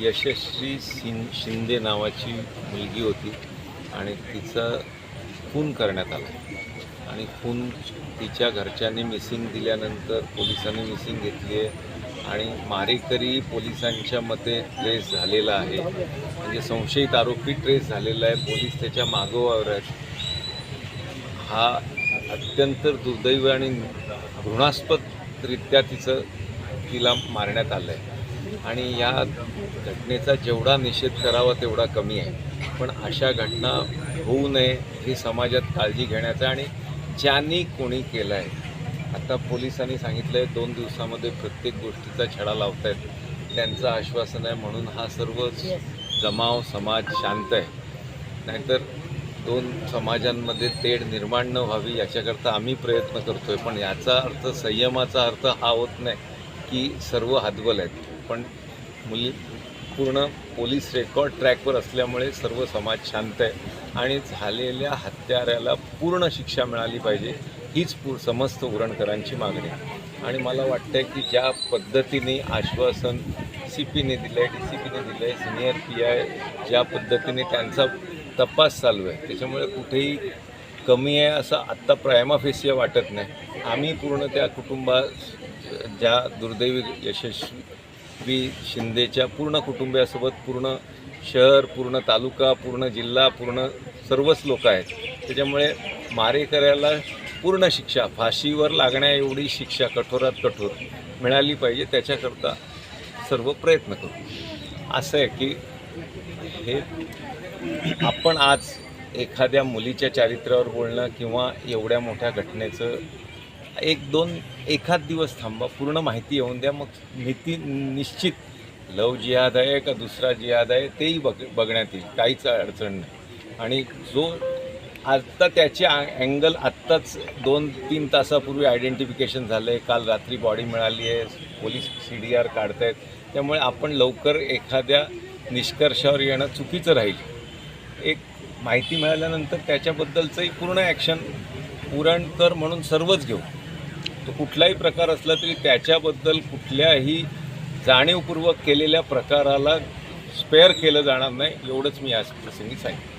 यशस्वी सिं शिंदे नावाची मुलगी होती आणि तिचा खून करण्यात आला. आणि खून तिच्या घरच्यांनी मिसिंग दिल्यानंतर पोलिसांनी मिसिंग घेतली आहे आणि मारेकरी पोलिसांच्या मते ट्रेस झालेला आहे. म्हणजे संशयित आरोपी ट्रेस झालेला आहे. पोलीस त्याच्या मागोवावर आहेत. हा अत्यंत दुर्दैव आणि घृणास्पदरित्या तिचं तिला मारण्यात आलं आहे आणि या घटनेचा जेवढा निषेध करावा तेवढा कमी आहे. पण अशा घटना होऊ नये ही समाजात काळजी घेण्याचं आणि ज्यांनी कोणी केलं आहे आता पोलिसांनी सांगितलं आहे दोन दिवसामध्ये प्रत्येक गोष्टीचा छडा लावतायत. त्यांचं आश्वासन आहे म्हणून हा सर्व जमाव समाज शांत आहे. नाहीतर दोन समाजांमध्ये तेढ निर्माण न व्हावी याच्याकरता आम्ही प्रयत्न करतो आहे पण याचा अर्थ संयमाचा अर्थ हा होत नाही. की सर्व हातबल आहेत पण मुली पूर्ण पोलीस रेकॉर्ड ट्रॅकवर असल्यामुळे सर्व समाज शांत आहे आणि झालेल्या हत्याऱ्याला पूर्ण शिक्षा मिळाली पाहिजे हीच पू समस्त उरणकरांची मागणी आहे. आणि मला वाटतं की ज्या पद्धतीने आश्वासन सी पीने दिलं आहे डी सी पीने दिलं आहे सिनियर पी आय ज्या पद्धतीने त्यांचा तपास चालू आहे त्याच्यामुळे कुठेही कमी आहे असं आत्ता प्रायमाफेसिया वाटत नाही. आम्ही पूर्ण त्या कुटुंबा ज्या दुर्दैवी यशस्वी शिंदेच्या पूर्ण कुटुंबियासोबत पूर्ण शहर पूर्ण तालुका पूर्ण जिल्हा पूर्ण सर्वच लोक आहेत. त्याच्यामुळे मारेकऱ्याला पूर्ण शिक्षा फाशीवर लागण्या एवढी शिक्षा कठोरात कठोर मिळाली पाहिजे त्याच्याकरता सर्व प्रयत्न करू. असं आहे की हे आपण आज एखाद्या मुलीच्या चारित्र्यावर बोलणं किंवा एवढ्या मोठ्या घटनेचं एक दोन एखाद दिवस थांबा पूर्ण माहिती येऊन द्या. मग नीती निश्चित. लव जिहाद आहे का दुसरा जिहाद आहे तेही बघ बघण्यात येईल. काहीच अडचण नाही. आणि जो आत्ता त्याचे अँगल आत्ताच दोन तीन तासापूर्वी आयडेंटिफिकेशन झालं आहे काल रात्री बॉडी मिळाली आहे. पोलीस सी डी आर काढत आहेत त्यामुळे आपण लवकर एखाद्या निष्कर्षावर येणं चुकीचं राहील. एक माहिती मिळाल्यानंतर त्याच्याबद्दलचंही पूर्ण ॲक्शन पुरणकर म्हणून सर्वच घेऊ. तो कुठलाही प्रकार असला तरी त्याच्याबद्दल कुठल्याही जाणीवपूर्वक केलेल्या प्रकाराला स्पेअर केलं जाणार नाही एवढंच मी आज प्रसंगी सांगितलं